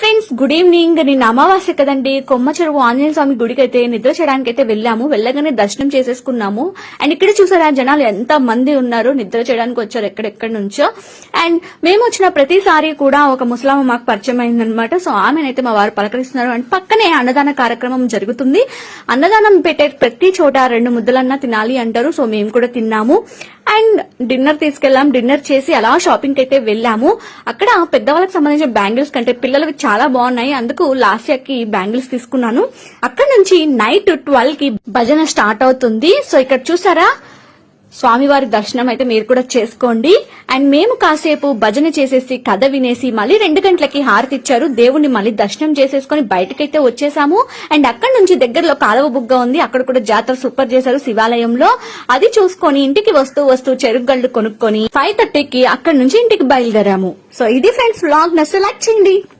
Friends good evening నిన్న అమావాస్య కదండి. కొమ్మ చెరువు ఆంజనేయ స్వామి గుడికి అయితే నిద్ర చేయడానికి అయితే వెళ్ళాము. వెళ్ళగానే దర్శనం చేసేసుకున్నాము. అండ్ ఇక్కడ చూసారా జనాలు ఎంత మంది ఉన్నారు. నిద్ర చేయడానికి వచ్చారు ఎక్కడెక్కడి నుంచో. అండ్ మేము వచ్చిన ప్రతిసారి కూడా ఒక ముసలామ మాకు పరిచయం అయిందనమాట సో ఆమెనైతే మా వారు పలకరిస్తున్నారు. అండ్ పక్కనే అన్నదాన కార్యక్రమం జరుగుతుంది. అన్నదానం పెట్టే ప్రతి చోట రెండు ముద్దలన్నా తినాలి అంటారు. సో మేము కూడా తిన్నాము. అండ్ డిన్నర్ తీసుకెళ్ళాం డిన్నర్ చేసి అలా షాపింగ్ అయితే వెళ్ళాము. అక్కడ పెద్దవాళ్ళకి సంబంధించిన బ్యాంగిల్స్ కంటే పిల్లలకి చాలా బాగున్నాయి. అందుకు లాస్ట్ ఇయర్కి బ్యాంగిల్స్ తీసుకున్నాను. అక్కడ నుంచి నైట్ ట్వెల్వ్కి భజన స్టార్ట్ అవుతుంది. సో ఇక్కడ చూసారా? స్వామివారి దర్శనం అయితే మీరు కూడా చేసుకోండి. అండ్ మేము కాసేపు భజన చేసేసి కథ వినేసి మళ్ళీ రెండు గంటలకి హారతి ఇచ్చారు. దేవుణ్ణి మళ్ళీ దర్శనం చేసేసుకుని బయటకైతే వచ్చేసాము. అండ్ అక్కడ నుంచి దగ్గరలో కాలువ బుగ్గ ఉంది. అక్కడ కూడా జాతర సూపర్ చేశారు శివాలయంలో. అది చూసుకొని ఇంటికి వస్తూ వస్తూ చెరుకు గళ్ళు కొనుక్కొని ఫైవ్ థర్టీకి అక్కడ నుంచి ఇంటికి బయలుదేరాము. సో ఇది ఫ్రెండ్స్ బ్లాగ్ నచ్చ లైక్ చేయండి.